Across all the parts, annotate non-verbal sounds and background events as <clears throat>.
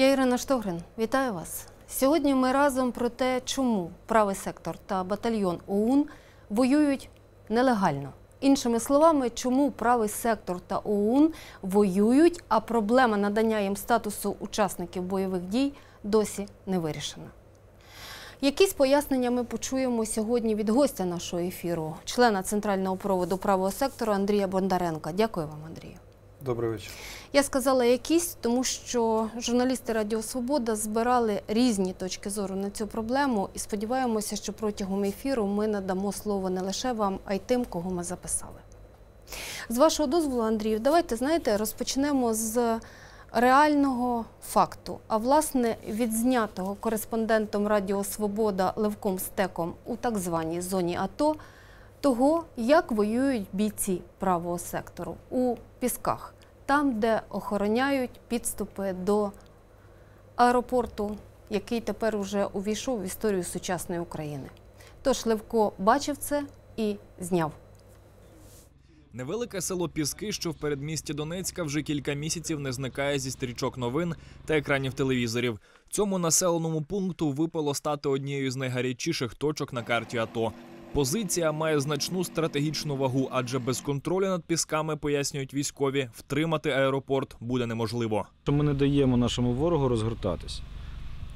Я Ірина Штогрин. Вітаю вас. Сьогодні ми разом про те, чому правий сектор та батальйон ОУН воюють нелегально. Іншими словами, чому правий сектор та ОУН воюють, а проблема надання їм статусу учасників бойових дій досі не вирішена. Якісь пояснення ми почуємо сьогодні від гостя нашого ефіру, члена центрального проводу правого сектору Андрія Бондаренка. Дякую вам, Андрію. Добрий вечір. Я сказала якісь, тому що журналісти Радіо Свобода збирали різні точки зору на цю проблему і сподіваємося, що протягом ефіру ми надамо слово не лише вам, а й тим, кого ми записали. З вашого дозволу, Андрію, давайте знаєте, розпочнемо з реального факту, а власне відзнятого кореспондентом Радіо Свобода Левком Стеком у так званій зоні АТО того, як воюють бійці правого сектору у Пісках, там, де охороняють підступи до аеропорту, який тепер уже увійшов в історію сучасної України. Тож Левко бачив це і зняв. Невелике село Піски, що в передмісті Донецька, вже кілька місяців не зникає зі стрічок новин та екранів телевізорів. Цьому населеному пункту випало стати однією з найгарячіших точок на карті АТО. Позиція має значну стратегічну вагу, адже без контролю над пісками, пояснюють військові, втримати аеропорт буде неможливо. Ми не даємо нашому ворогу розгортатись.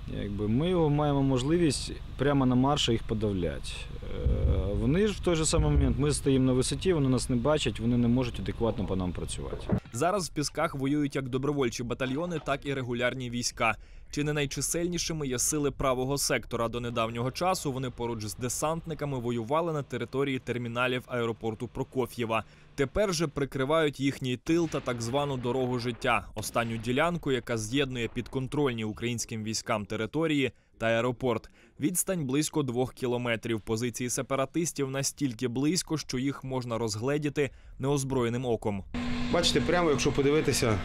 Якби ми його маємо можливість прямо на марші їх подавляти. Е, Вони ж в той же самий момент ми стоїмо на висоті, вони нас не бачать, вони не можуть адекватно по нам працювати. Зараз в пісках воюють як добровольчі батальйони, так і регулярні війська. Чи не найчисельнішими є сили правого сектора? До недавнього часу вони поруч з десантниками воювали на території терміналів аеропорту Прокоф'єва. Тепер же прикривають їхній тил та так звану дорогу життя, останню ділянку, яка з'єднує підконтрольні українським військам території та аеропорт. Відстань близько двох кілометрів. Позиції сепаратистів настільки близько, що їх можна розгледіти неозброєним оком. Бачите, прямо, якщо подивитися,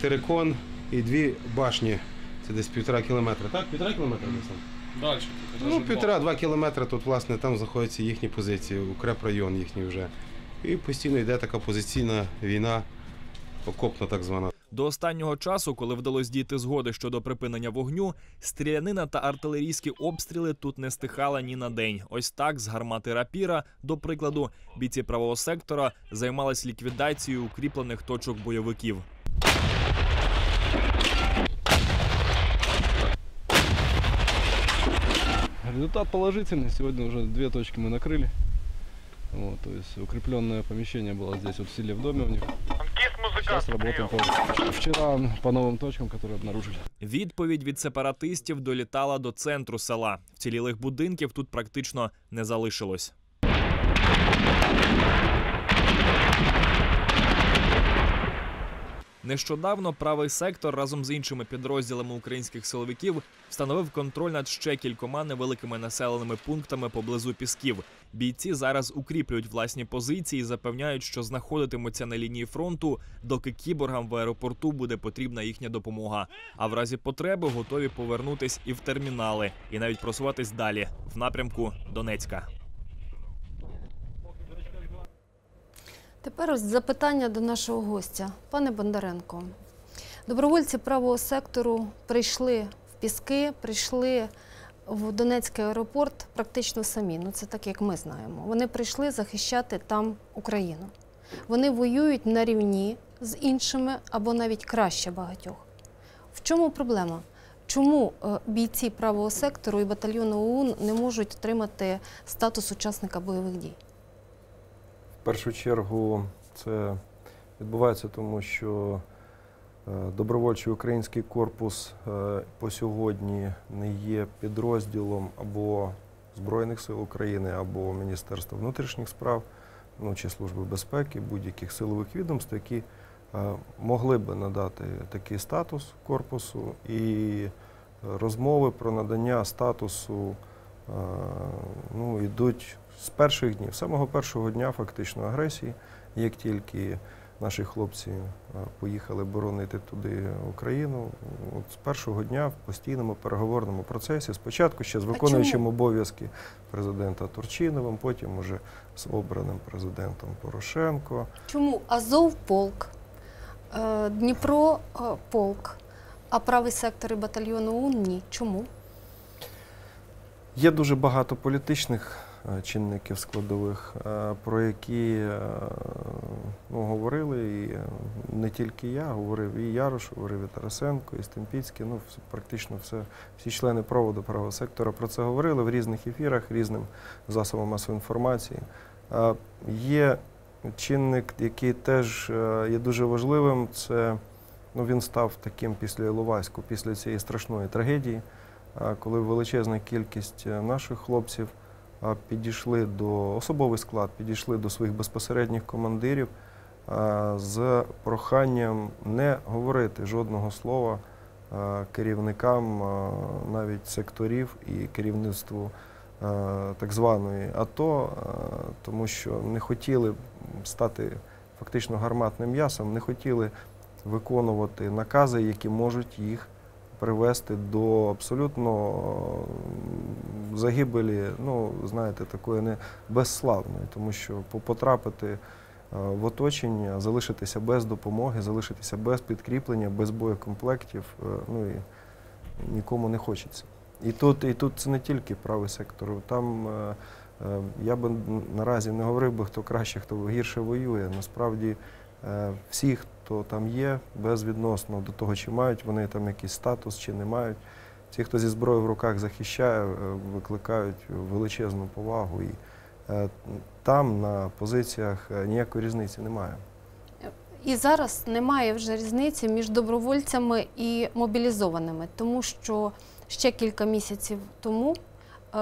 терикон і дві башні. Це десь півтора кілометра. Так, півтора кілометра десь? Дальше. Ну, півтора-два кілометри тут, власне, там знаходяться їхні позиції, укрепрайон їхній вже. І постійно йде така позиційна війна, окопна так звана. До останнього часу, коли вдалося дійти згоди щодо припинення вогню, стрілянина та артилерійські обстріли тут не стихала ні на день. Ось так з гармати рапіра, до прикладу, бійці правого сектора займались ліквідацією укріплених точок бойовиків. Результат положительный. Сегодня уже две точки мы накрыли. Вот, то есть укрепленное помещение было здесь вот в селе в доме у них. Сейчас работаем по... Вчера по новым точкам, которые обнаружили. Відповідь від сепаратистів долітала до центру села. Вцілілих будинків тут практично не залишилось. Нещодавно правий сектор разом з іншими підрозділами українських силовиків встановив контроль над ще кількома невеликими населеними пунктами поблизу пісків. Бійці зараз укріплюють власні позиції, і запевняють, що знаходитимуться на лінії фронту, доки кіборгам в аеропорту буде потрібна їхня допомога. А в разі потреби готові повернутись і в термінали, і навіть просуватись далі в напрямку Донецька. Тепер ось запитання до нашого гостя. Пане Бондаренко, добровольці правого сектору прийшли в Піски, прийшли в Донецький аеропорт практично самі. Ну це так, як ми знаємо. Вони прийшли захищати там Україну. Вони воюють на рівні з іншими або навіть краще багатьох. В чому проблема? Чому е, бійці правого сектору і батальйону ОУН не можуть отримати статус учасника бойових дій? В першу чергу це відбувається тому, що е, добровольчий український корпус е, по сьогодні не є підрозділом або Збройних сил України, або Міністерства внутрішніх справ, ну чи Служби безпеки, будь-яких силових відомств, які е, могли би надати такий статус корпусу і розмови про надання статусу ну, йдуть з перших днів, з самого першого дня фактично агресії, як тільки наші хлопці е, поїхали боронити туди Україну, от з першого дня в постійному переговорному процесі, спочатку ще з виконуючим обов'язки президента Турчиновим, потім уже з обраним президентом Порошенко. Чому Азов полк, е, Дніпро е, полк, А правий сектор і батальйону ОУН ні. Чому? Є дуже багато політичних чинників складових, е, про які е, ну, говорили, і е, не тільки я, говорив і Ярош, говорив і Тарасенко, і Стемпіцький, ну, практично все, всі члени проводу правого сектора про це говорили в різних ефірах, різним засобам масової інформації. Е, Є чинник, який теж е, є дуже важливим, це ну, він став таким після Іловайську, після цієї страшної трагедії коли величезна кількість е, наших хлопців підійшли до особовий склад, підійшли до своїх безпосередніх командирів з проханням не говорити жодного слова керівникам навіть секторів і керівництву так званої АТО, тому що не хотіли стати фактично гарматним м'ясом, не хотіли виконувати накази, які можуть їх привести до абсолютно загибелі, ну, знаєте, такої не безславної, тому що потрапити е, в оточення, залишитися без допомоги, залишитися без підкріплення, без боєкомплектів, е, ну і нікому не хочеться. І тут, і тут це не тільки правий сектор. Там е, я би наразі не говорив би, хто краще, хто гірше воює. Насправді всі, хто там є, безвідносно до того, чи мають вони там якийсь статус, чи не мають. Ті, хто зі зброєю в руках захищає, е, викликають величезну повагу. І е, там на позиціях е, ніякої різниці немає. І зараз немає вже різниці між добровольцями і мобілізованими, тому що ще кілька місяців тому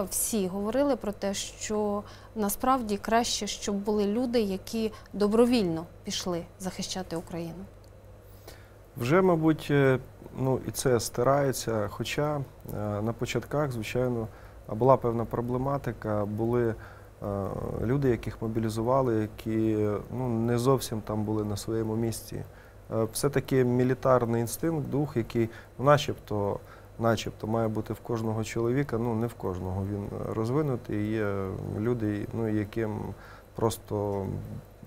всі говорили про те, що насправді краще, щоб були люди, які добровільно пішли захищати Україну. Вже, мабуть, е, ну і це стирається. Хоча е, на початках, звичайно, була певна проблематика, були е, люди, яких мобілізували, які ну, не зовсім там були на своєму місці. Все-таки мілітарний інстинкт, дух, який ну, начебто, начебто має бути в кожного чоловіка, ну не в кожного він розвинутий. Є люди, ну, яким просто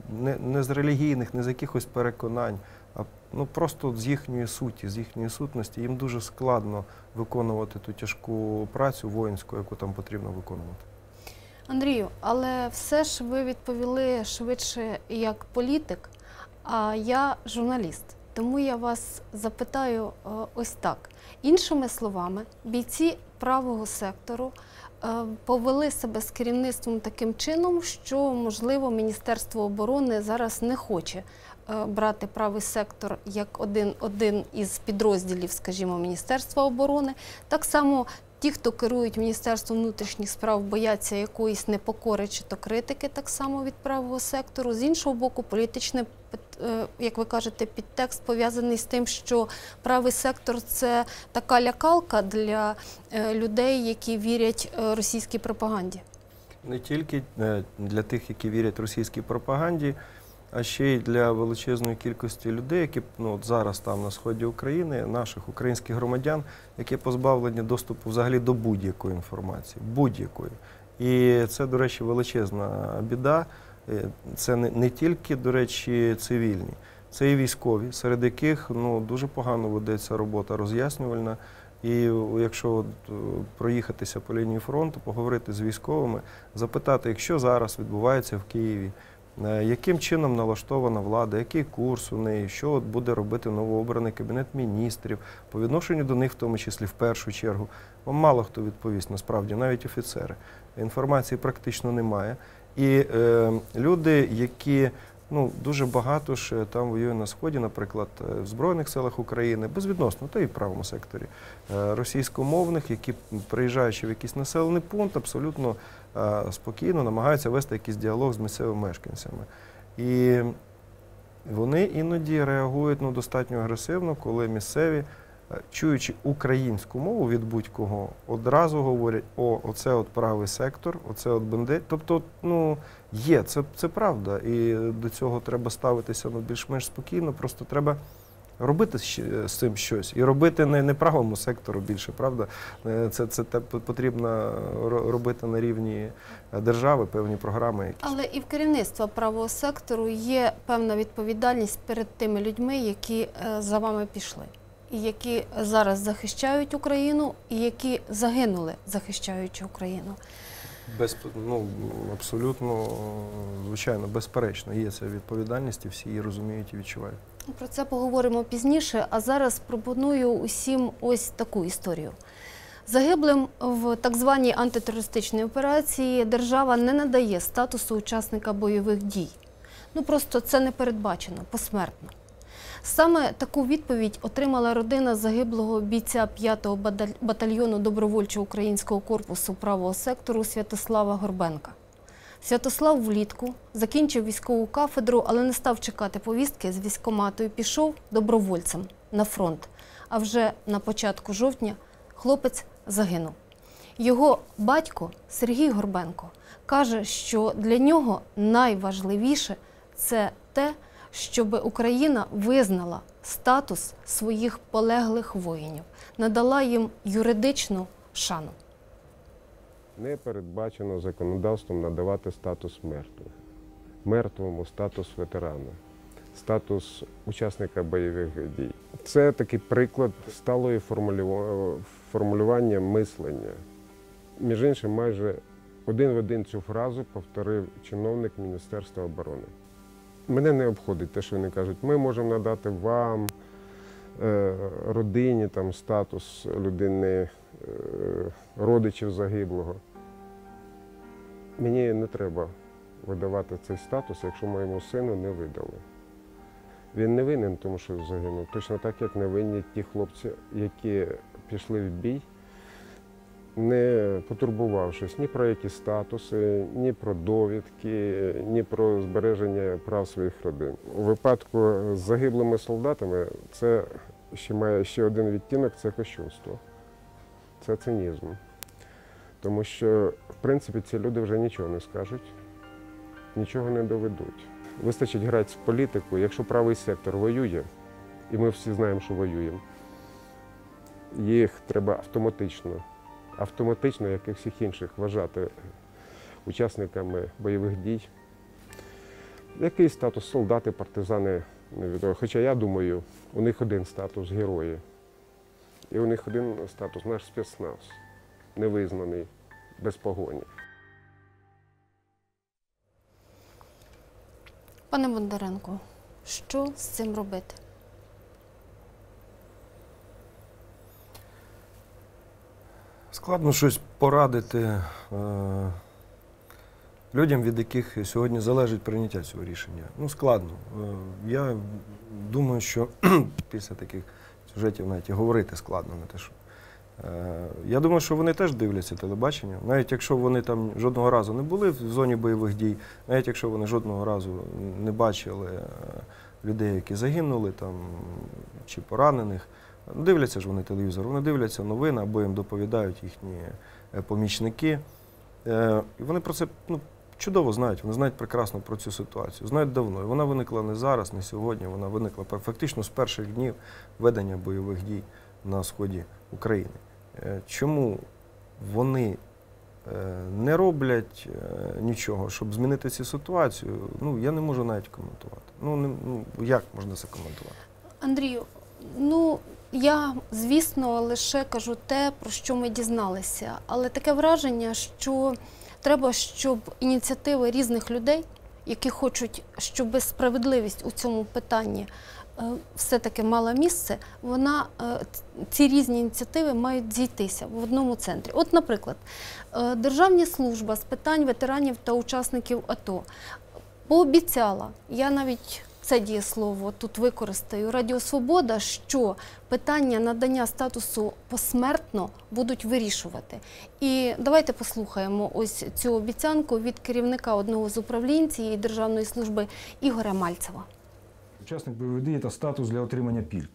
не, не з релігійних, не з якихось переконань, а ну просто з їхньої суті, з їхньої сутності, їм дуже складно виконувати ту тяжку працю воїнську, яку там потрібно виконувати. Андрію, але все ж ви відповіли швидше як політик, а я журналіст. Тому я вас запитаю е, ось так. Іншими словами, бійці правого сектору е, повели себе з керівництвом таким чином, що, можливо, Міністерство оборони зараз не хоче е, брати правий сектор як один, один із підрозділів, скажімо, Міністерства оборони. Так само ті, хто керують Міністерством внутрішніх справ, бояться якоїсь непокори чи то критики, так само від правого сектору. З іншого боку, політичний, пит- е, як ви кажете, підтекст пов'язаний з тим, що правий сектор це така лякалка для е, людей, які вірять е, російській пропаганді. Не тільки для тих, які вірять російській пропаганді, а ще й для величезної кількості людей, які ну, от зараз там на сході України, наших українських громадян, які позбавлені доступу взагалі до будь-якої інформації, будь-якої. І це, до речі, величезна біда. Е, Це не, не тільки, до речі, цивільні, це і військові, серед яких ну, дуже погано ведеться робота роз'яснювальна. І якщо от, е, проїхатися по лінії фронту, поговорити з військовими, запитати, якщо зараз відбувається в Києві, яким чином налаштована влада, який курс у неї, що буде робити новообраний кабінет міністрів, по відношенню до них, в тому числі в першу чергу, вам мало хто відповість, насправді, навіть офіцери. Інформації практично немає. І е, люди, які ну, дуже багато ж е, там воює на Сході, наприклад, е, в Збройних силах України, безвідносно, та й в правому секторі, е, російськомовних, які приїжджаючи в якийсь населений пункт, абсолютно е, спокійно намагаються вести якийсь діалог з місцевими мешканцями. І вони іноді реагують ну, достатньо агресивно, коли місцеві, е, чуючи українську мову від будь-кого, одразу говорять: о, оце от правий сектор, оце от бенде. Тобто, ну, є, це, це правда. І до цього треба ставитися ну, більш-менш спокійно, просто треба. Робити з цим щось і робити не, не правому сектору більше, правда? Е, Це, це те потрібно робити на рівні е, держави, певні програми. Які. Але і в керівництва правого сектору є певна відповідальність перед тими людьми, які е, за вами пішли. які зараз захищають Україну, і які загинули, захищаючи Україну. Без, ну, абсолютно, звичайно, безперечно, є ця відповідальність, і всі її розуміють і відчувають. Про це поговоримо пізніше. А зараз пропоную усім ось таку історію. Загиблим в так званій антитерористичній операції держава не надає статусу учасника бойових дій. Ну просто це не передбачено посмертно. Саме таку відповідь отримала родина загиблого бійця 5-го батальйону добровольчого українського корпусу правого сектору Святослава Горбенка. Святослав влітку закінчив військову кафедру, але не став чекати повістки з військкомату і пішов добровольцем на фронт. А вже на початку жовтня хлопець загинув. Його батько Сергій Горбенко каже, що для нього найважливіше це те, щоб Україна визнала статус своїх полеглих воїнів, надала їм юридичну шану. Не передбачено законодавством надавати статус мертвих. Мертвому статус ветерана, статус учасника бойових дій. Це такий приклад сталої формулювання мислення. Між іншим, майже один в один цю фразу повторив чиновник Міністерства оборони. Мене не обходить те, що вони кажуть, ми можемо надати вам, е, родині там, статус людини, родичів загиблого. Мені не треба видавати цей статус, якщо моєму сину не видали. Він не винен, тому що загинув. Точно так, як не винні ті хлопці, які пішли в бій, не потурбувавшись ні про які статуси, ні про довідки, ні про збереження прав своїх родин. У випадку з загиблими солдатами це ще має ще один відтінок це кощунство, це цинізм. Тому що, в принципі, ці люди вже нічого не скажуть, нічого не доведуть. Вистачить грати в політику, якщо правий сектор воює, і ми всі знаємо, що воюємо, їх треба автоматично, автоматично, як і всіх інших, вважати учасниками бойових дій. Який статус солдати, партизани, невідомо. Хоча я думаю, у них один статус герої. І у них один статус наш спецназ, невизнаний, без погоні. Пане Бондаренко, що з цим робити? Складно щось порадити е, людям, від яких сьогодні залежить прийняття цього рішення. Ну, складно. Е, я думаю, що <clears throat> після таких сюжетів навіть і говорити складно, не те що. Е, я думаю, що вони теж дивляться телебачення, навіть якщо вони там жодного разу не були в зоні бойових дій, навіть якщо вони жодного разу не бачили е, людей, які загинули там чи поранених. Дивляться ж вони телевізор, вони дивляться новини або їм доповідають їхні е, помічники. І вони про це ну, чудово знають, вони знають прекрасно про цю ситуацію. Знають давно. І вона виникла не зараз, не сьогодні. Вона виникла фактично з перших днів ведення бойових дій на сході України. Е, Чому вони е, не роблять е, нічого, щоб змінити цю ситуацію? Ну, я не можу навіть коментувати. Ну, не, ну як можна це коментувати? Андрію, ну я, звісно, лише кажу те, про що ми дізналися. Але таке враження, що треба, щоб ініціативи різних людей, які хочуть, щоб справедливість у цьому питанні е, все-таки мала місце, вона, е, ці різні ініціативи мають зійтися в одному центрі. От, наприклад, е, Державна служба з питань ветеранів та учасників АТО пообіцяла, я навіть це дієслово тут використаю Радіо Свобода, що питання надання статусу посмертно будуть вирішувати. І давайте послухаємо ось цю обіцянку від керівника одного з управлінь цієї державної служби Ігоря Мальцева. Учасник бойових дій це статус для отримання пільг.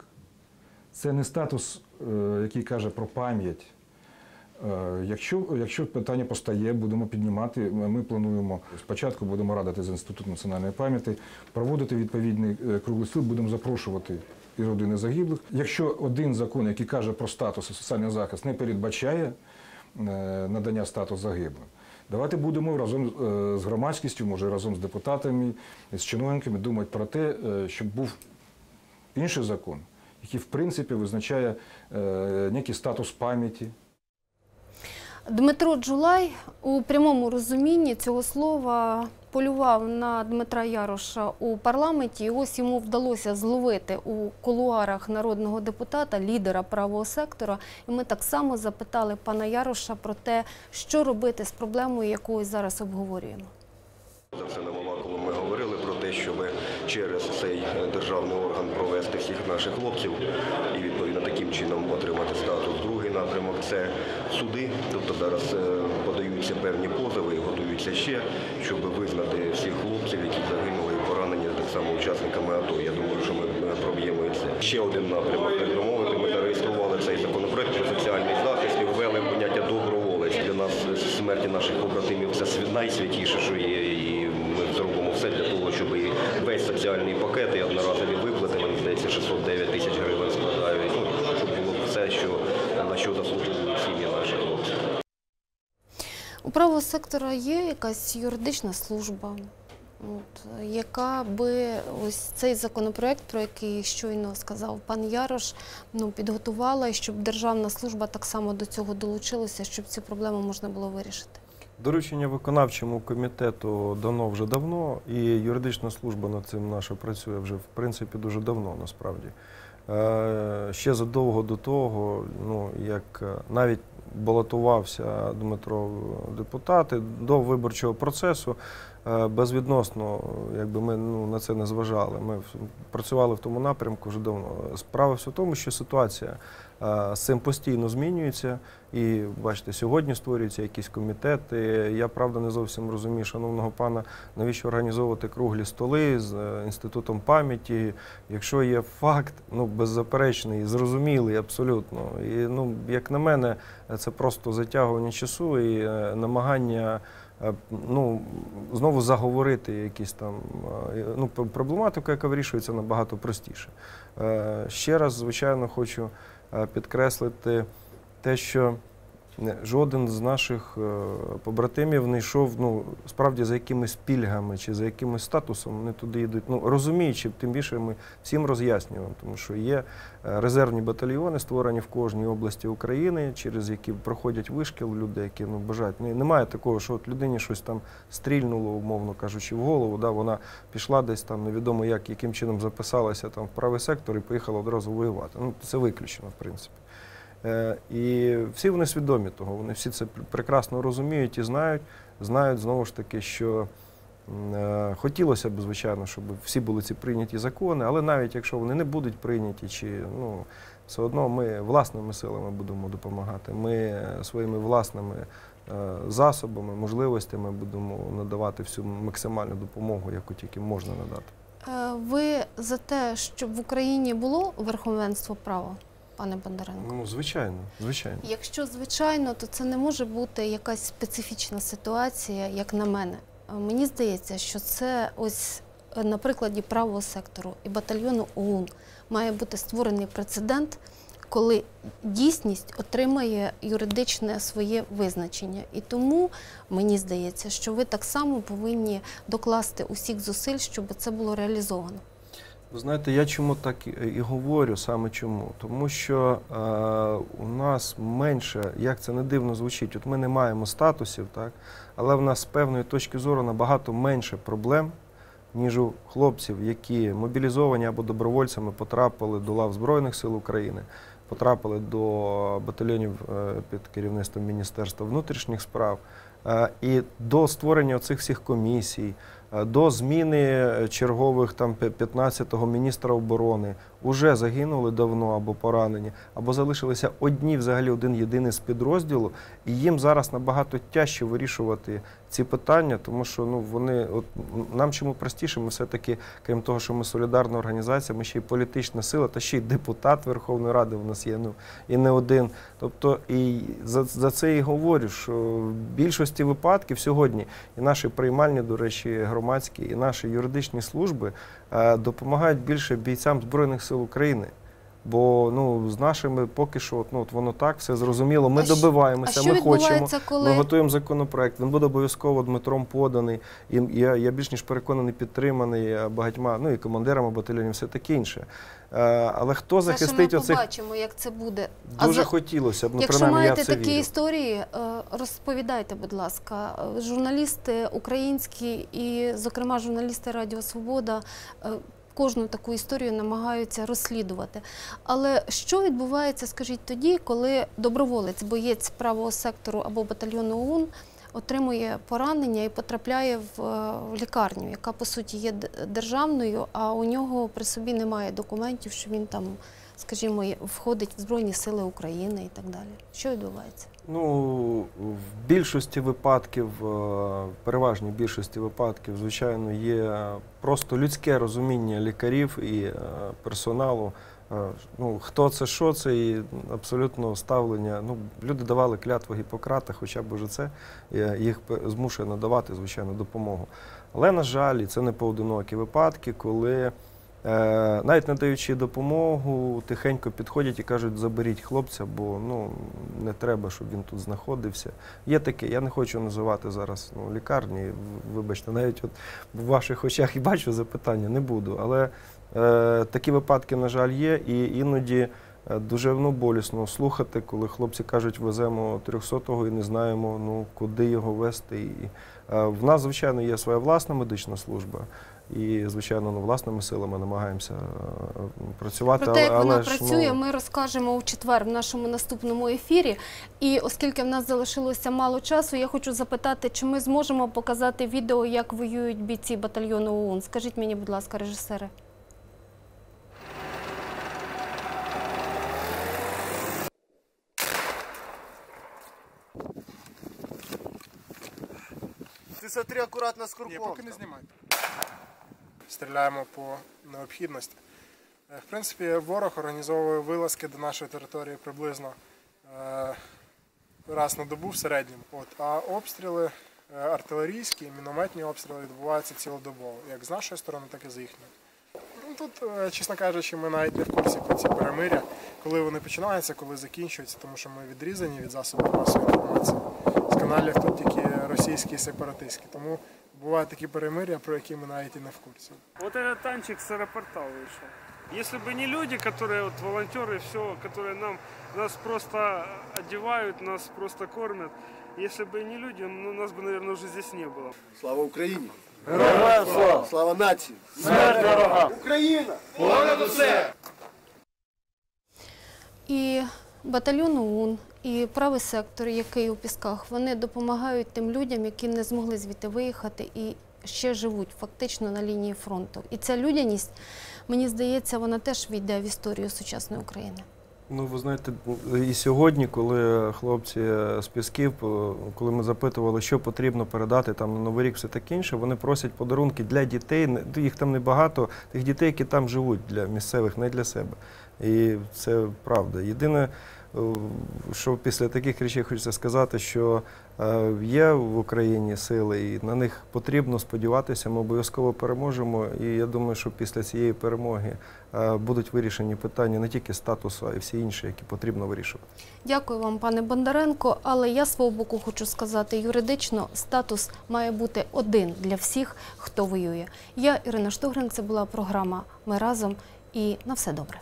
Це не статус, е, який каже про пам'ять. Е, Якщо, якщо питання постає, будемо піднімати. Ми плануємо спочатку будемо радити з Інститутом національної пам'яті, проводити відповідний е, круглий стіл, будемо запрошувати і родини загиблих. Якщо один закон, який каже про статус і соціальний захист, не передбачає е, надання статусу загиблим, давайте будемо разом з громадськістю, може разом з депутатами, з чиновниками думати про те, щоб був інший закон, який в принципі визначає некий статус пам'яті. Дмитро Джулай у прямому розумінні цього слова полював на Дмитра Яроша у парламенті. І ось йому вдалося зловити у кулуарах народного депутата, лідера правого сектора. І ми так само запитали пана Яроша про те, що робити з проблемою, яку зараз обговорюємо. Це мова, коли ми говорили про те, щоб через цей державний орган провести всіх наших хлопців і відповідно таким чином отримати статус. Другий напрямок це суди. Тобто зараз е, подаються певні позови і готуються ще, щоб визнати всіх хлопців, які загинули і поранені так само учасниками АТО. Я думаю, що ми проб'ємо це. Ще один напрямок, так мовити. Ми зареєстрували цей законопроект про соціальний захист і ввели поняття доброволець. Для нас смерті наших побратимів це найсвятіше, що є. І ми зробимо все для того, щоб і весь соціальний пакет і одноразові виплати, мені здається, 609 тисяч гривень складають. Ну, щоб було все, що на що заслуговують сім'ї наших хлопців. У правого сектора є якась юридична служба, от, яка би ось цей законопроект, про який щойно сказав пан Ярош, ну, підготувала, і щоб державна служба так само до цього долучилася, щоб цю проблему можна було вирішити. Доручення виконавчому комітету дано вже давно, і юридична служба над цим наша працює вже в принципі дуже давно насправді. Е, Ще задовго до того, ну як е, навіть балотувався Дмитро депутати до виборчого процесу, е, безвідносно, якби ми ну, на це не зважали. Ми працювали в тому напрямку вже давно. Справа в тому, що ситуація е, з цим постійно змінюється. І бачите, сьогодні створюються якісь комітети. Я правда не зовсім розумію, шановного пана, навіщо організовувати круглі столи з е, інститутом пам'яті, якщо є факт, ну беззаперечний, зрозумілий абсолютно. І ну, як на мене, це просто затягування часу і е, намагання. Ну, знову заговорити якісь там ну, проблематику, яка вирішується набагато простіше. Ще раз, звичайно, хочу підкреслити те, що жоден з наших е, побратимів не йшов ну, справді за якимись пільгами чи за якимось статусом, вони туди йдуть. Ну, розуміючи, тим більше ми всім роз'яснюємо, тому що є е, резервні батальйони, створені в кожній області України, через які проходять вишкіл люди, які ну, бажають. Немає такого, що от людині щось там стрільнуло, умовно кажучи, в голову. Да, вона пішла десь там, невідомо як, яким чином записалася там в правий сектор і поїхала одразу воювати. Ну, це виключено, в принципі. Е, І всі вони свідомі того, вони всі це прекрасно розуміють і знають. Знають знову ж таки, що е, хотілося б, звичайно, щоб всі були ці прийняті закони, але навіть якщо вони не будуть прийняті, чи ну все одно ми власними силами будемо допомагати. Ми своїми власними е, засобами, можливостями будемо надавати всю максимальну допомогу, яку тільки можна надати. Ви за те, щоб в Україні було верховенство права, пане Бондаренко? Ну, звичайно, звичайно. Якщо звичайно, то це не може бути якась специфічна ситуація, як на мене. Е, Мені здається, що це ось е, на прикладі правого сектору і батальйону ОУН має бути створений прецедент, коли дійсність отримає юридичне своє визначення. І тому мені здається, що ви так само повинні докласти усіх зусиль, щоб це було реалізовано. Знаєте, я чому так і- і говорю саме чому? Тому що е, у нас менше, як це не дивно звучить, от ми не маємо статусів, так? але в нас з певної точки зору набагато менше проблем, ніж у хлопців, які мобілізовані або добровольцями потрапили до лав Збройних сил України, потрапили до батальйонів е, під керівництвом Міністерства внутрішніх справ. Е, І до створення цих всіх комісій, е, до зміни чергових там пе- 15-го міністра оборони. Вже загинули давно або поранені, або залишилися одні, взагалі один єдиний з підрозділу, і їм зараз набагато тяжче вирішувати ці питання, тому що ну вони от нам чому простіше, ми все-таки, крім того, що ми солідарна організація, ми ще й політична сила, та ще й депутат Верховної Ради в нас є, ну і не один. Тобто, і за, за це і говорю, що в більшості випадків сьогодні і наші приймальні, до речі, громадські, і наші юридичні служби е, допомагають більше бійцям Збройних сил України. Бо ну, з нашими поки що ну, от воно так, все зрозуміло. Ми А добиваємося, а що ми хочемо. коли Ми готуємо законопроект. Він буде обов'язково Дмитром поданий. І я, я більш ніж переконаний, підтриманий е, багатьма, ну і командирами батальйонів, все таке інше. Е, Але хто Це ще ми захистить оцих побачимо, як це буде. Дуже за- хотілося б, ну Якщо принаймні я в маєте це такі вірю. історії, е, розповідайте, будь ласка. Журналісти українські і, зокрема, журналісти Радіо Свобода кожну таку історію намагаються розслідувати. Але що відбувається, скажіть тоді, коли доброволець, боєць правого сектору або батальйону ОУН отримує поранення і потрапляє в, е, лікарню, яка по суті є державною, а у нього при собі немає документів, що він там, скажімо, входить в Збройні Сили України і так далі. Що відбувається? Ну, в більшості випадків, е, в переважній більшості випадків, звичайно, є просто людське розуміння лікарів і е, персоналу. Е, Ну, хто це, що це, і абсолютно ставлення. Ну, люди давали клятву Гіппократа, хоча б уже це е, їх змушує надавати, звичайно, допомогу. Але, на жаль, це не поодинокі випадки, коли Е, навіть надаючи допомогу, тихенько підходять і кажуть, заберіть хлопця, бо ну, не треба, щоб він тут знаходився. Є таке, я не хочу називати зараз ну, лікарні, вибачте, навіть от в ваших очах і бачу запитання, не буду. Але е, такі випадки, на жаль, є, і іноді е, дуже ну, болісно слухати, коли хлопці кажуть, веземо 300-го і не знаємо, ну, куди його вести. І, е, в нас, звичайно, є своя власна медична служба. І, звичайно, ну, власними силами намагаємося е, працювати. Про те, як але, вона але ж, працює, ну, ми розкажемо у четвер в нашому наступному ефірі. І оскільки в нас залишилося мало часу, я хочу запитати, чи ми зможемо показати відео, як воюють бійці батальйону ОУН. Скажіть мені, будь ласка, режисери. Ти смотри акуратно з курком. Ні, поки не знімай. Стріляємо по необхідності. Е, В принципі, ворог організовує вилазки до нашої території приблизно е, раз на добу в середньому. От, а обстріли е, артилерійські, мінометні обстріли відбуваються цілодобово, як з нашої сторони, так і з їхньої. Ну, тут, чесно кажучи, ми навіть не в курсі про ці перемиря, коли вони починаються, коли закінчуються, тому що ми відрізані від засобів масової інформації. З каналів тут тільки російські сепаратистські. Тому бувають такі перемиря, про які ми навіть і не в курсі. Вот этот танчик с аэропорта вышел. Если бы не люди, которые, вот волонтеры, все, которые нам, нас просто одевают, нас просто кормят, если бы не люди, ну, нас бы, наверное, уже здесь не было. Слава Україні! Героям слава! Слава нації! Смерть ворогам! Україна! Понад усе! І батальйон ОУН, і правий сектор, який у Пісках, вони допомагають тим людям, які не змогли звідти виїхати і ще живуть фактично на лінії фронту. І ця людяність, мені здається, вона теж війде в історію сучасної України. Ну, ви знаєте, і сьогодні, коли хлопці з Пісків, коли ми запитували, що потрібно передати там на Новий рік, все таке інше, вони просять подарунки для дітей. Їх там небагато, тих дітей, які там живуть, для місцевих, не для себе. І це правда. Єдине, що після таких речей хочеться сказати, що е, є в Україні сили, і на них потрібно сподіватися. Ми обов'язково переможемо. І я думаю, що після цієї перемоги е, будуть вирішені питання не тільки статусу, а й всі інші, які потрібно вирішувати. Дякую вам, пане Бондаренко. Але я свого боку хочу сказати, юридично статус має бути один для всіх, хто воює. Я Ірина Штугрин. Це була програма Ми разом і на все добре.